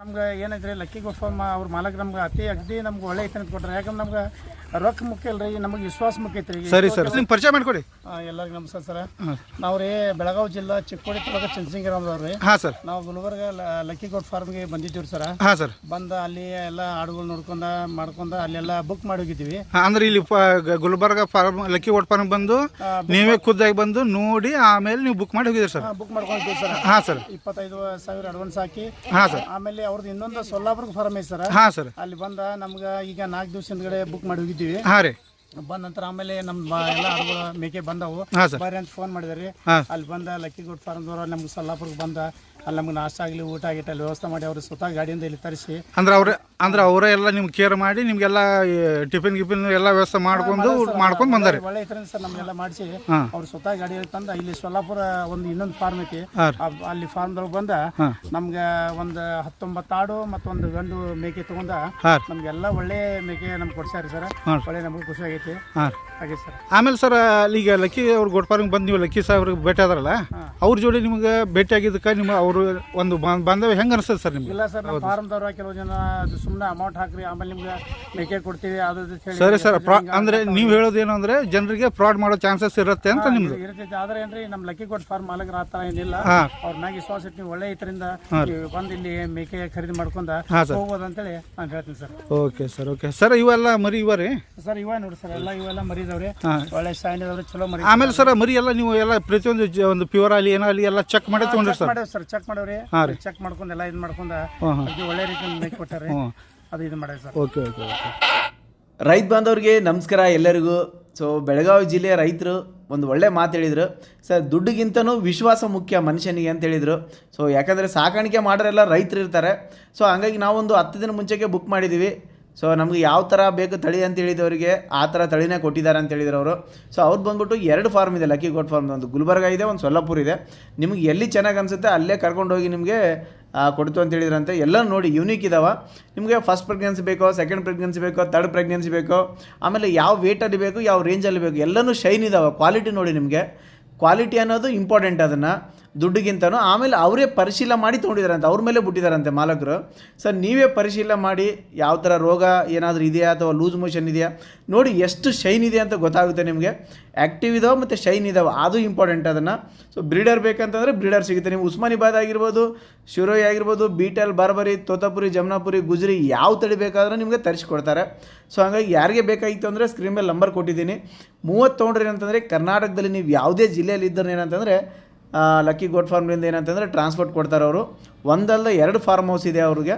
ನಮ್ಗೆ ಏನೈತ್ರಿ lucky form ಅವ್ರ ಮಾಲಕ್ ನಮ್ಗೆ ಅತಿ ಅಗ್ದಿ ನಮ್ಗೆ ಒಳ್ಳೆ ಐತೆ ಅಂತ ಕೊಟ್ರೆ. ಯಾಕಂದ್ರೆ ನಮ್ಗೆ ರೊಕ್ಕ ಮುಖ್ಯ ಅಲ್ರಿ ನಮಗೆ ವಿಶ್ವಾಸ ಮುಖ್ಯ ಐತ್ರಿ. ಸರಿ ಸರ್. ಪರಿಚಯ ಮಾಡಿಕೊಡಿ. ಎಲ್ಲರಿಗೂ ನಮಸ್ಕಾರ ಸರ್. ನಾವು ರೀ ಬೆಳಗಾವಿ ಜಿಲ್ಲಾ ಚಿಕ್ಕೋಡಿ ತಾಲೂಕು ರೀ ಹಾಂ ಸರ್. ನಾವು ಗುಲ್ಬರ್ಗ ಲಕ್ಕಿ ಕೋಟ್ ಫಾರ್ಮ್ಗೆ ಬಂದಿದ್ದೀವಿ ಸರ್. ಹಾಂ ಸರ್. ಬಂದ ಅಲ್ಲಿ ಎಲ್ಲ ಹಾಡುಗಳು ನೋಡ್ಕೊಂಡ ಮಾಡ್ಕೊಂಡ ಅಲ್ಲೆಲ್ಲ ಬುಕ್ ಮಾಡಿ ಹೋಗಿದ್ದೀವಿ. ಅಂದ್ರೆ ಇಲ್ಲಿ Gulbarga farm lucky goat farm ಬಂದು ನೀವೇ ಖುದ್ದಾಗಿ ಬಂದು ನೋಡಿ ಆಮೇಲೆ ನೀವು ಬುಕ್ ಮಾಡಿ ಹೋಗಿದ್ದೀರಿ ಸರ್. ಬುಕ್ ಮಾಡ್ಕೊಂಡಿದ್ದೀವಿ ಸರ್. ಹಾಂ ಸರ್. ಇಪ್ಪತ್ತೈದು ಸಾವಿರ ಅಡ್ವಾನ್ಸ್ ಹಾಕಿ. ಹಾಂ ಸರ್. ಆಮೇಲೆ ಅವ್ರದ್ದು ಇನ್ನೊಂದು ಸೊಲ್ಲಾಪುರ ಫಾರ್ಮ್ ಐತೆ ಸರ್. ಹಾಂ ಸರ್. ಅಲ್ಲಿ ಬಂದ ನಮ್ಗೆ ಈಗ ನಾಲ್ಕು ದಿವಸ ಹಿಂದ್ಗಡೆ ಬುಕ್ ಮಾಡಿ ಹೋಗಿದ್ದೀವಿ. ಹಾಂ ರೀ. ಬಂದ ನಂತರ ಆಮೇಲೆ ನಮ್ಮ ಎಲ್ಲ ಹಡಗಳು ಮೇಕೆ ಬಂದವು. ಹಾಂ ಸರ್. ಬರ್ರಿ ಅಂತ ಫೋನ್ ಮಾಡಿದ್ರಿ. ಹಾಂ. ಅಲ್ಲಿ ಬಂದ ಲಕ್ಕಿ ಗುಡ್ ಫಾರ್ಮ್ದವ್ರು ನಮ್ಗೆ ಸೊಲ್ಲಾಪುರ್ಗೆ ಬಂದ. ಅಲ್ಲಿ ನಮ್ಗೆ ನಾಷ್ಟ ಆಗಲಿ ಊಟ ಆಗಿಟ್ಟು ಅಲ್ಲಿ ವ್ಯವಸ್ಥೆ ಮಾಡಿ ಅವ್ರಿಗೆ ಸ್ವತಃ ಗಾಡಿಯಿಂದ ಇಲ್ಲಿ ತರಿಸಿ. ಅಂದ್ರೆ ಅವ್ರೆ ಅಂದ್ರೆ ಅವರೇ ಎಲ್ಲ ನಿಮ್ಗೆ ಕೇರ್ ಮಾಡಿ ನಿಮ್ಗೆಲ್ಲ ಟಿಫಿನ್ ಗಿಫಿನ್ ಎಲ್ಲ ವ್ಯವಸ್ಥೆ ಮಾಡ್ಕೊಂಡು ಮಾಡ್ಕೊಂಡು ಬಂದಾರೆ. ಒಳ್ಳೆ ಸರ್ ನಮಗೆಲ್ಲ ಮಾಡಿಸಿ. ಅವ್ರ ಸ್ವತಃ ಗಾಡಿಯಲ್ಲಿ ತಂದ ಇಲ್ಲಿ ಸೊಲ್ಲಾಪುರ ಒಂದು ಇನ್ನೊಂದು ಫಾರ್ಮ್ ಐತಿ. ಅಲ್ಲಿ ಫಾರ್ಮ್ ಫಾರ್ಮ್ದೊಳಗೆ ಬಂದ. ನಮ್ಗೆ ಒಂದು ಹತ್ತೊಂಬತ್ತು ಆಡು ಮತ್ತೊಂದು ಗಂಡು ಮೇಕೆ ತಗೊಂಡ ನಮ್ಗೆಲ್ಲ ಒಳ್ಳೆ ಮೇಕೆ ನಮ್ಗೆ ಕೊಡ್ಸಾರಿ ಸರ್. ಒಳ್ಳೆ ನಮ್ಗೆ ಖುಷಿ ಆಗೈತಿ. ಹಾಗೆ ಸರ್. ಆಮೇಲೆ ಸರ್ ಈಗ ಲಕ್ಕಿ ಅವ್ರ ಗೋಟ್ ಬಂದ್ ಬಂದು ನೀವು ಲಕ್ಕಿ ಸಾಹೇಬ್ರಿಗೆ ಭೇಟಿ ಆದ್ರಲ್ಲ ಅವ್ರ ಜೋಡಿ ನಿಮ್ಗೆ ಭೇಟಿ ಆಗಿದ್ದಕ್ಕೆ ನಿಮ್ಮ ಅವರು ಒಂದು ಬಾಂಧವ್ಯ ಹೆಂಗೆ ಅನಿಸ್ತದೆ ಸರ್ ನಿಮ್ಗೆ? ಇಲ್ಲ ಸರ್ ಫಾರ್ಮ್ ಫಾರ್ಮ್ದವ್ರ ಕೆಲವು ಜನ ಸುಮ್ಮನೆ ಅಮೌಂಟ್ ಹಾಕ್ರಿ ಆಮೇಲೆ ನಿಮ್ಗೆ ಮೇಕೆ ಕೊಡ್ತೀವಿ ಅದು ಇದು ಅಂತ ಹೇಳಿ ಸರಿ ಸರ್ ಫ್ರಾ ಅಂದ್ರೆ ನೀವು ಹೇಳೋದೇನು ಅಂದ್ರೆ ಜನರಿಗೆ ಫ್ರಾಡ್ ಮಾಡೋ ಚಾನ್ಸಸ್ ಇರುತ್ತೆ ಅಂತ ನಿಮ್ದು. ಇರ್ತೈತಿ. ಆದ್ರೆ ಏನ್ರಿ ನಮ್ಮ ಲಕ್ಕಿ ಕೊಟ್ಟು ಫಾರ್ಮ್ ಮಾಲಕರ ಆ ಥರ ಏನಿಲ್ಲ. ಹಾಂ. ಅವ್ರ ಮ್ಯಾಗ ವಿಶ್ವಾಸ ಇಟ್ಟು ನೀವು ಒಳ್ಳೆ ಇದರಿಂದ ಬಂದು ಇಲ್ಲಿ ಮೇಕೆ ಖರೀದಿ ಮಾಡ್ಕೊಂಡ ಹಾಂ ಹೇಳಿ ಹೋಗ್ಬೋದು ಅಂತೇಳಿ ನಾನು ಹೇಳ್ತೀನಿ sir. Okay sir okay. Sir ಇವೆಲ್ಲ ಮರಿ ಇವ ರೀ? ಸರ್ ಇವ ನೋಡಿ ಸರ್ ಎಲ್ಲ ಇವೆಲ್ಲ ಮರಿದವ್ರಿ. ಹಾಂ. ಒಳ್ಳೆ ಸೈನ್ ಇದಾವ್ರಿ ಚಲೋ ಮರಿ. ಆಮೇಲೆ ಸರ್ ಮರಿ ಎಲ್ಲ ನೀವು ಎಲ್ಲ ಪ್ರತಿಯೊಂದು ಜ- ಒಂದು ಪ್ಯೂರ್ ಆಗಲಿ ಏನೋ ಅಲ್ಲಿ ಎಲ್ಲ ಚೆಕ್ ಮಾಡಿ ತೊಗೊಂಡ್ರಿ ಸರ್? ಮಾಡೇವ್ ಸರ್ ಚೆಕ್ ಮಾಡೋರಿ ಹಾಂ ರೀ. ಚೆಕ್ ಮಾಡ್ಕೊಂಡು ಎಲ್ಲ ಇದು ಮಾಡ್ಕೊಂಡ ಹಾಂ ಹಾಂ. ಅದಕ್ಕೆ ಒಳ್ಳೆ ರೀತಿ ಮೇಕೆ ಕೊಟ್ಟಾರೆ ಹ್ಞೂ ಅದು ಇದು ಸರ್. Okay okay okay. ರೈತ ಬಾಂಧವ್ರಿಗೆ ನಮಸ್ಕಾರ ಎಲ್ಲರಿಗೂ. ಸೊ ಬೆಳಗಾವಿ ಜಿಲ್ಲೆಯ ರೈತರು ಒಂದು ಒಳ್ಳೆ ಮಾತು ಹೇಳಿದರು. ಸರ್ ದುಡ್ಡಿಗಿಂತನೂ ವಿಶ್ವಾಸ ಮುಖ್ಯ ಮನುಷ್ಯನಿಗೆ ಅಂತ ಹೇಳಿದರು. ಸೊ ಯಾಕಂದರೆ ಸಾಕಾಣಿಕೆ ಮಾಡೋರೆಲ್ಲ ರೈತರು ಇರ್ತಾರೆ. ಸೊ ಹಂಗಾಗಿ ನಾವೊಂದು ಹತ್ತು ದಿನ ಮುಂಚೆಗೆ ಬುಕ್ ಮಾಡಿದ್ದೀವಿ ಸೊ ನಮಗೆ ಯಾವ ಥರ ಬೇಕು ತಳಿ ಅಂತ ಹೇಳಿದವರಿಗೆ ಆ ಥರ ತಳಿನೇ ಕೊಟ್ಟಿದ್ದಾರೆ ಅಂತ ಹೇಳಿದ್ರು ಅವರು. ಸೊ ಅವ್ರು ಬಂದ್ಬಿಟ್ಟು ಎರಡು ಫಾರ್ಮ್ ಇದೆ ಲಕ್ಕಿ ಗೋಟ್ ಫಾರ್ಮ್ ಒಂದು. ಗುಲ್ಬರ್ಗ ಇದೆ, ಒಂದು ಸೊಲ್ಲಾಪುರ ಇದೆ. ನಿಮಗೆ ಎಲ್ಲಿ ಚೆನ್ನಾಗಿ ಅನಿಸುತ್ತೆ ಅಲ್ಲೇ ಕರ್ಕೊಂಡೋಗಿ ನಿಮಗೆ ಕೊಡ್ತು ಅಂತ ಹೇಳಿದ್ರಂತೆ. ಎಲ್ಲ ನೋಡಿ ಯೂನಿಕ್ ಇದಾವೆ. ನಿಮಗೆ ಫಸ್ಟ್ ಪ್ರೆಗ್ನೆನ್ಸಿ ಬೇಕೋ ಸೆಕೆಂಡ್ ಪ್ರೆಗ್ನೆನ್ಸಿ ಬೇಕೋ ಥರ್ಡ್ ಪ್ರೆಗ್ನೆನ್ಸಿ ಬೇಕೋ, ಆಮೇಲೆ ಯಾವ ವೇಟಲ್ಲಿ ಬೇಕು, ಯಾವ ರೇಂಜಲ್ಲಿ ಬೇಕು, ಎಲ್ಲನೂ ಶೈನ್ ಇದಾವೆ. ಕ್ವಾಲಿಟಿ ನೋಡಿ ನಿಮಗೆ. ಕ್ವಾಲಿಟಿ ಅನ್ನೋದು ಇಂಪಾರ್ಟೆಂಟ್ ಅದನ್ನು. ದುಡ್ಡಿಗಿಂತನೂ ಆಮೇಲೆ ಅವರೇ ಪರಿಶೀಲನೆ ಮಾಡಿ ತೊಗೊಂಡಿದ್ದಾರಂತೆ. ಅವ್ರ ಮೇಲೆ ಬಿಟ್ಟಿದ್ದಾರಂತೆ ಮಾಲಕರು. ಸರ್, ನೀವೇ ಪರಿಶೀಲನೆ ಮಾಡಿ ಯಾವ ಥರ ರೋಗ ಏನಾದರೂ ಇದೆಯಾ ಅಥವಾ ಲೂಸ್ ಮೋಷನ್ ಇದೆಯಾ? ನೋಡಿ, ಎಷ್ಟು ಶೈನ್ ಇದೆ ಅಂತ ಗೊತ್ತಾಗುತ್ತೆ ನಿಮಗೆ. ಆ್ಯಕ್ಟಿವ್ ಇದಾವೆ ಮತ್ತು ಶೈನ್ ಇದಾವೆ. ಅದು ಇಂಪಾರ್ಟೆಂಟ್ ಅದನ್ನು. ಸೊ, ಬ್ರೀಡರ್ ಬೇಕಂತಂದರೆ ಬ್ರೀಡರ್ ಸಿಗುತ್ತೆ. ನೀವು ಉಸ್ಮಾನಿಬಾದ್ ಆಗಿರ್ಬೋದು, ಶಿರೋಯಿ ಆಗಿರ್ಬೋದು, ಬೀಟಲ್, ಬಾರ್ಬರಿ, ತೋತಾಪುರಿ, ಜಮ್ನಾಪುರಿ, ಗುಜರಿ ಯಾವ ತಳಿ ಬೇಕಾದರೂ ನಿಮಗೆ ತರಿಸ್ಕೊಡ್ತಾರೆ. ಸೊ, ಹಾಗಾಗಿ ಯಾರಿಗೆ ಬೇಕಾಗಿತ್ತು ಅಂದರೆ ಸ್ಕ್ರೀನ್ ಮೇಲೆ ನಂಬರ್ ಕೊಟ್ಟಿದ್ದೀನಿ. ಮೂವತ್ತು ತೊಗೊಂಡ್ರಿ ಏನಂತಂದರೆ ಕರ್ನಾಟಕದಲ್ಲಿ ನೀವು ಯಾವುದೇ ಜಿಲ್ಲೆಯಲ್ಲಿ ಇದ್ದರೆ ಏನಂತಂದರೆ ಲಕ್ಕಿ ಗೋಟ್ ಫಾರ್ಮ್ನಿಂದ ಏನಂತಂದರೆ ಟ್ರಾನ್ಸ್ಪೋರ್ಟ್ ಕೊಡ್ತಾರೆ ಅವರು. ಒಂದಲ್ಲ ಎರಡು ಫಾರ್ಮ್ ಹೌಸ್ ಇದೆ ಅವ್ರಿಗೆ.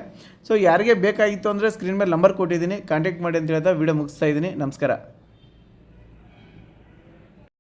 ಸೊ ಯಾರಿಗೆ ಬೇಕಾಗಿತ್ತು ಅಂದರೆ ಸ್ಕ್ರೀನ್ ಮೇಲೆ ನಂಬರ್ ಕೊಟ್ಟಿದ್ದೀನಿ. ಕಾಂಟ್ಯಾಕ್ಟ್ ಮಾಡಿ ಅಂತ ಹೇಳ್ತಾ ವಿಡಿಯೋ ಮುಗಿಸ್ತಾ ಇದ್ದೀನಿ. ನಮಸ್ಕಾರ.